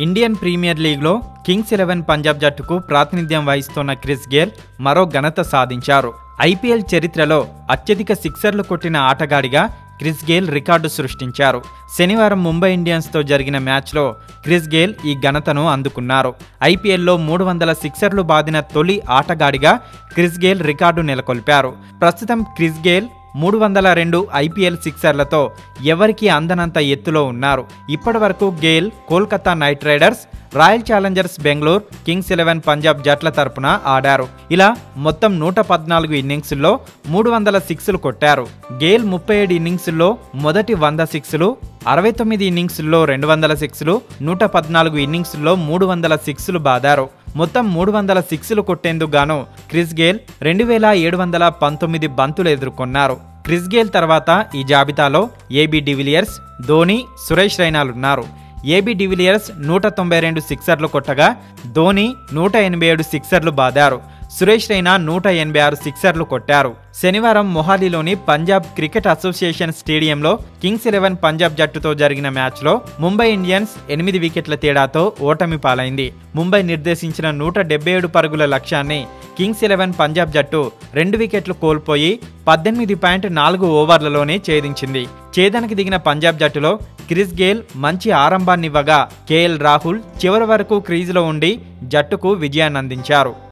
Indian premier లీగ్లో Kings Eleven Punjab జట్టుకు ప్రాతినిధ్యం వహిస్తున్న క్రిస్ గేల్ మరో ఘనత సాధించారు. ఐపీఎల్ చరిత్రలో అత్యధిక సిక్సర్లు కొట్టిన ఆటగాడిగా క్రిస్ గేల్ రికార్డు సృష్టించారు. శనివారం ముంబై ఇండియన్స్తో జరిగిన మ్యాచ్లో క్రిస్ గేల్ ఈ ఘనతను అందుకున్నారు. ఐపీఎల్లో మూడు వందల సిక్సర్లు బాదిన తొలి ఆటగాడిగా క్రిస్ గేల్ రికార్డు నెలకొల్పారు. ప్రస్తుతం క్రిస్ గేల్ మూడు వందల రెండు ఐపీఎల్ సిక్సర్లతో ఎవరికీ అందనంత ఎత్తులో ఉన్నారు. ఇప్పటి వరకు Gayle Kolkata Knight Riders Royal Challengers Bengaluru Kings Eleven Punjab జట్ల తరపున ఆడారు. ఇలా మొత్తం నూట పద్నాలుగు ఇన్నింగ్స్ల్లో మూడు వందల సిక్స్లు కొట్టారు. గేల్ ముప్పై ఏడు ఇన్నింగ్స్ల్లో మొదటి వంద సిక్స్లు అరవై తొమ్మిది ఇన్నింగ్స్ల్లో రెండు వందల సిక్స్లు నూట పద్నాలుగు ఇన్నింగ్స్ల్లో మూడు వందల సిక్స్లు బాదారు. మొత్తం మూడు వందల సిక్స్లు కొట్టేందుకు గాను క్రిస్ గేల్ రెండు వేల ఏడు వందల పంతొమ్మిది బంతులు ఎదుర్కొన్నారు. క్రిస్ గేల్ తర్వాత ఈ జాబితాలో AB de Villiers Dhoni Suresh రైనాలున్నారు. AB de Villiers నూట తొంభై రెండు సిక్సర్లు కొట్టగా ధోని నూట ఎనభై ఏడు సిక్సర్లు బాదారు. సురేష్ రైనా నూట ఎనభై ఆరు సిక్సర్లు కొట్టారు. శనివారం మొహాలీలోని పంజాబ్ క్రికెట్ అసోసియేషన్ స్టేడియంలో కింగ్స్ ఎలెవన్ పంజాబ్ జట్టుతో జరిగిన మ్యాచ్లో ముంబై ఇండియన్స్ ఎనిమిది వికెట్ల తేడాతో ఓటమి పాలైంది. ముంబై నిర్దేశించిన నూట డెబ్బై ఏడు పరుగుల లక్ష్యాన్ని కింగ్స్ ఎలెవన్ పంజాబ్ జట్టు రెండు వికెట్లు కోల్పోయి పద్దెనిమిది పాయింట్ నాలుగు ఓవర్లలోనే ఛేదించింది. ఛేదనకి దిగిన పంజాబ్ జట్టులో క్రిస్ గేల్ మంచి ఆరంభాన్నివ్వగా కేఎల్ రాహుల్ చివరి వరకు క్రీజులో ఉండి జట్టుకు విజయాన్ని అందించారు